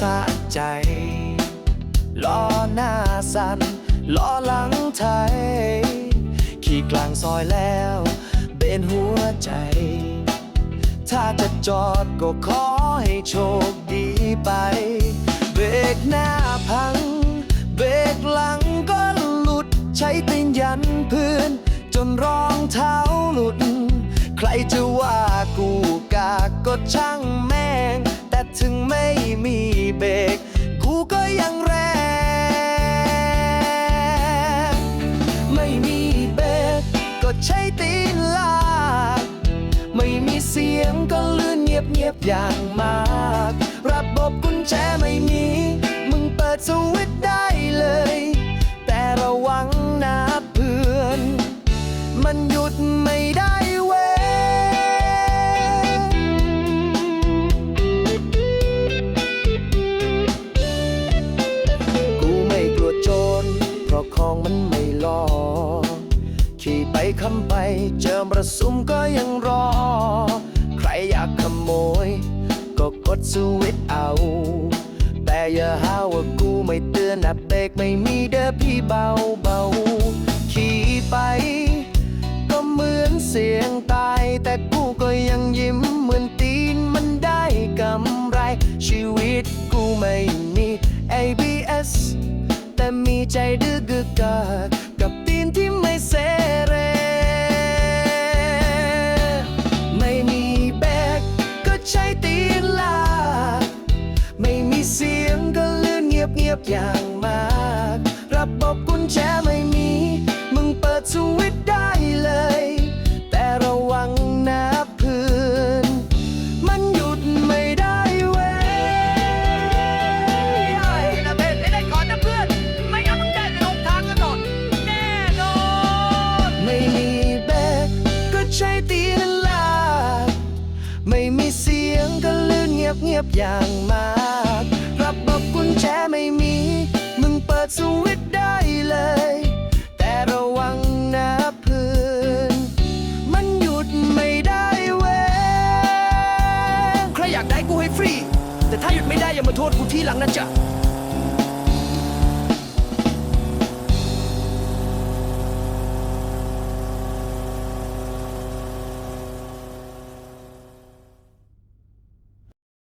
ใจ ล้อหน้าสั่นล้อหลังไทย ขี่กลางซอยแล้วเบนหัวใจ ถ้าจะจอดก็ขอให้โชคดีไป เบรกหน้าพัง เบรกหลังก็หลุด ใช้ตีนยันพื้น จนรองเท้าหลุด ใครจะว่ากูกากก็ช่างแม่ง ถึงไม่มีเบรกกูก็ยังแรงไม่มีเบรกก็ใช้ตีนลากไม่มีเสียงก็ลื่นเงียบเงียบอย่างมาก ระบบกุญแจไม่มี มึงเปิดสวิต ขี่ไปคำไป เจอมรสุมก็ยังรอ ใครอยากขโมย ก็กดสวิตเอา แต่อย่าหาว่ากูไม่เตือนนะเบรกไม่มีเด้อพี่เบาเบาขี่ไป ก็เหมือนเสียงตาย แต่กูก็ยังยิ้มเหมือนตีนมันได้กำไร ชีวิตกูไม่มี ABS แต่มีใจดื้อกึกกัก ยบเงียบๆอย่างมาก ระบบกุญแจไม่มี มึงเปิดสวิตช์ได้เลย แต่ระวังนะเพื่อนมันหยุดไม่ได้เว้ยนะเบนเล่นก่อนนะเพื่อน ไม่งั้นมึงได้ไปลงทางกันหมดแน่นอน ไม่มีแบกก็ใช้ตีนลากไม่มีเสียงก็ลื่นเงียบเงียบๆอย่างมาก สวิตได้เลย แต่ระวังนะเพื่อนมันหยุดไม่ได้เว้ยใครอยากได้กูให้ฟรี แต่ถ้าหยุดไม่ได้อย่ามาโทษกูทีหลังนะจ๊ะ